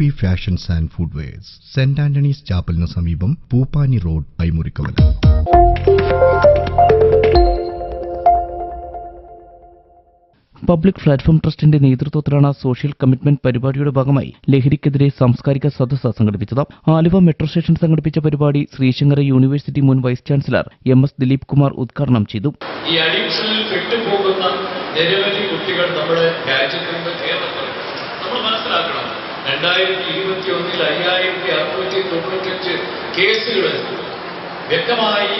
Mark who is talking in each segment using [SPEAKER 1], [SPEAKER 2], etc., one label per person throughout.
[SPEAKER 1] P fashions and footwears saint Antony's ചാപ്പലിന് സമീപം Pooppani road Aimurikkavala
[SPEAKER 2] public platform ട്രസ്റ്റിന്റെ നേതൃത്വത്തിലാണ് social commitment പരിപാടിയുടെ ഭാഗമായി ലഹരിക്കെതിരെ സാംസ്കാരിക സദസ്സ് സംഘടിപ്പിച്ചത്. ആലുവ മെട്രോ സ്റ്റേഷൻ സംഘടിപ്പിച്ച പരിപാടി ശ്രീശങ്കര യൂണിവേഴ്സിറ്റി മുൻ vice chancellor M S Dileep Kumar ഉദ്ഘാടനം ചെയ്തു.
[SPEAKER 3] ഈ അഡിക്ഷനിൽ പെട്ടുപോകുന്ന നിരവധി കുട്ടികൾ നമ്മുടെ രാജ്യത്തുണ്ട് നമ്മൾ മനസ്സിലാക്കണം രണ്ടായിരത്തി ഇരുപത്തി ഒന്നിൽ അയ്യായിരത്തി അറുന്നൂറ്റി തൊണ്ണൂറ്റഞ്ച് കേസുകൾ വ്യക്തമായി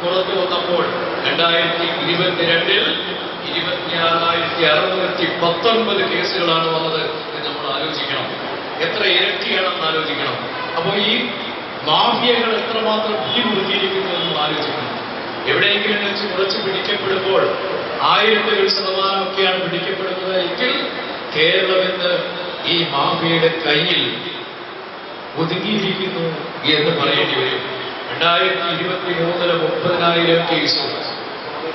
[SPEAKER 3] പുറത്തു വന്നപ്പോൾ രണ്ടായിരത്തി ഇരുപത്തിരണ്ടിൽ ഇരുപത്തിയാറായിരത്തി അറുന്നൂറ്റി പത്തൊൻപത് കേസുകളാണ് വന്നത് എന്ന് നമ്മൾ ആലോചിക്കണം. എത്ര ഇരട്ടിയാണെന്ന് ആലോചിക്കണം. അപ്പോൾ ഈ മാഫിയകൾ എത്രമാത്രം പിടിമുറുക്കിയിരിക്കുന്നു എന്ന് ആലോചിക്കണം. എവിടെയെങ്കിലും വെച്ച് കുറച്ച് പിടിക്കപ്പെടുമ്പോൾ ആയിരത്തുകൾ ശതമാനമൊക്കെയാണ് പിടിക്കപ്പെടുന്നത് എങ്കിൽ കേരളം ഇന്ന് ഈ മാഫിയുടെ കയ്യിൽ ഒതുങ്ങിയിരിക്കുന്നു എന്ന് പറയേണ്ടി വരും. രണ്ടായിരത്തി ഇരുപത്തി മൂന്നിൽ മുപ്പതിനായിരം കേസ്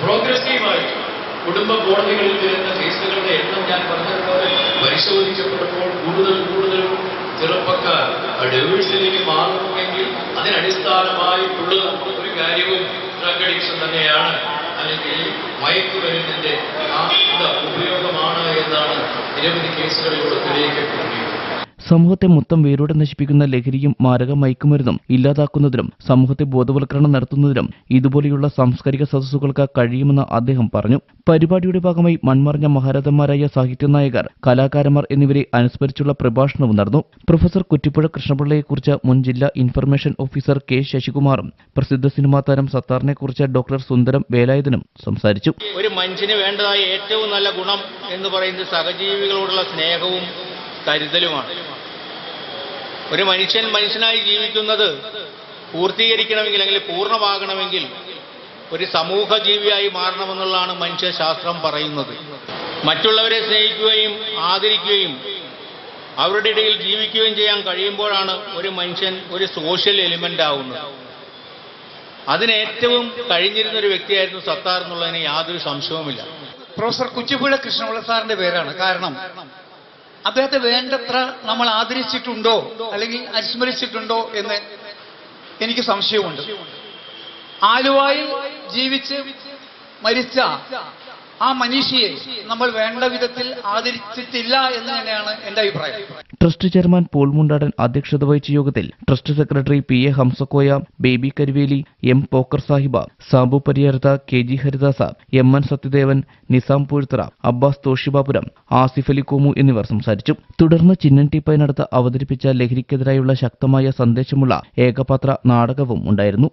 [SPEAKER 3] പ്രോഗ്രസീവായി കുടുംബ കോടതികളിൽ വരുന്ന കേസുകളുടെ എണ്ണം ഞാൻ പറഞ്ഞതുപോലെ പരിശോധിക്കപ്പെടുമ്പോൾ കൂടുതൽ കൂടുതൽ ചെറുപ്പക്കാർ ഡെവിഴ്സിലേക്ക് മാറുന്നുവെങ്കിൽ അതിനടിസ്ഥാനമായിട്ടുള്ള ഒരു കാര്യവും ഡ്രഗ് അഡിക്ഷൻ തന്നെയാണ്. അല്ലെങ്കിൽ മയക്കുമരുന്നിന്റെ ആ ഉപയോഗമാണ് എന്നാണ് നിരവധി കേസുകളിലൂടെ തെളിയിക്കപ്പെട്ടിരിക്കുന്നത്
[SPEAKER 2] സമൂഹത്തെ മൊത്തം വേരോടെ നശിപ്പിക്കുന്ന ലഹരിയും മാരക മയക്കുമരുന്നും ഇല്ലാതാക്കുന്നതിനും സമൂഹത്തെ ബോധവൽക്കരണം നടത്തുന്നതിനും ഇതുപോലെയുള്ള സാംസ്കാരിക സദസ്സുകൾക്ക് കഴിയുമെന്ന് അദ്ദേഹം പറഞ്ഞു. പരിപാടിയുടെ ഭാഗമായി മൺമറഞ്ഞ മഹാരഥന്മാരായ സാഹിത്യനായകർ കലാകാരന്മാർ എന്നിവരെ അനുസ്മരിച്ചുള്ള പ്രഭാഷണവും നടന്നു. പ്രൊഫസർ കുറ്റിപ്പുഴ കൃഷ്ണപിള്ളയെക്കുറിച്ച് മുൻ ജില്ലാ ഇൻഫർമേഷൻ ഓഫീസർ കെ ശശികുമാറും പ്രസിദ്ധ സിനിമാ താരം സത്താറിനെക്കുറിച്ച് ഡോക്ടർ സുന്ദരം വേലായുധനും സംസാരിച്ചു.
[SPEAKER 4] ഒരു മനുഷ്യന് വേണ്ടതായ ഏറ്റവും നല്ല ഗുണം എന്ന് പറയുന്നത് സഹജീവികളോടുള്ള സ്നേഹവും കരുതലുമാണ്. ഒരു മനുഷ്യൻ മനുഷ്യനായി ജീവിക്കുന്നത് പൂർത്തീകരിക്കണമെങ്കിൽ അല്ലെങ്കിൽ പൂർണമാകണമെങ്കിൽ ഒരു സമൂഹ ജീവിയായി മാറണമെന്നുള്ളതാണ് മനുഷ്യശാസ്ത്രം പറയുന്നത്. മറ്റുള്ളവരെ സ്നേഹിക്കുകയും ആദരിക്കുകയും അവരുടെ ഇടയിൽ ജീവിക്കുകയും ചെയ്യാൻ കഴിയുമ്പോഴാണ് ഒരു മനുഷ്യൻ ഒരു സോഷ്യൽ എലിമെന്റ് ആവുന്നത്. അതിനേറ്റവും കഴിഞ്ഞിരുന്ന ഒരു വ്യക്തിയായിരുന്നു സത്താർ എന്നുള്ളതിന് യാതൊരു സംശയവുമില്ല.
[SPEAKER 5] പ്രൊഫസർ കുച്ചിപ്പുഴ കൃഷ്ണപിള്ള സാറിന്റെ പേരാണ്. കാരണം അദ്ദേഹത്തെ വേണ്ടത്ര നമ്മൾ ആദരിച്ചിട്ടുണ്ടോ? അല്ലെങ്കിൽ അനുസ്മരിച്ചിട്ടുണ്ടോ എന്ന് എനിക്ക് സംശയമുണ്ട്. ആലുവായിൽ ജീവിച്ച് മരിച്ച ആ മനുഷ്യയെ നമ്മൾ വേണ്ട വിധത്തിൽ ആദരിച്ചിട്ടില്ല എന്ന് തന്നെയാണ് എന്റെ അഭിപ്രായം.
[SPEAKER 2] ട്രസ്റ്റ് ചെയർമാൻ പോൾ മുണ്ടാടൻ അധ്യക്ഷത വഹിച്ച യോഗത്തിൽ trust secretary P A Hamzakoya Baby Karuveli M Pokker Sahib Sabu Pariyartha K G Haridas M N Sathyadevan Nizam Poozhthara Abbas Thoshibapuram Asif Ali Komu എന്നിവർ സംസാരിച്ചു. തുടർന്ന് ചിന്നൻ ടി പൈനടുത്ത് അവതരിപ്പിച്ച ലഹരിക്കെതിരായുള്ള ശക്തമായ സന്ദേശമുള്ള ഏകപാത്ര നാടകവും ഉണ്ടായിരുന്നു.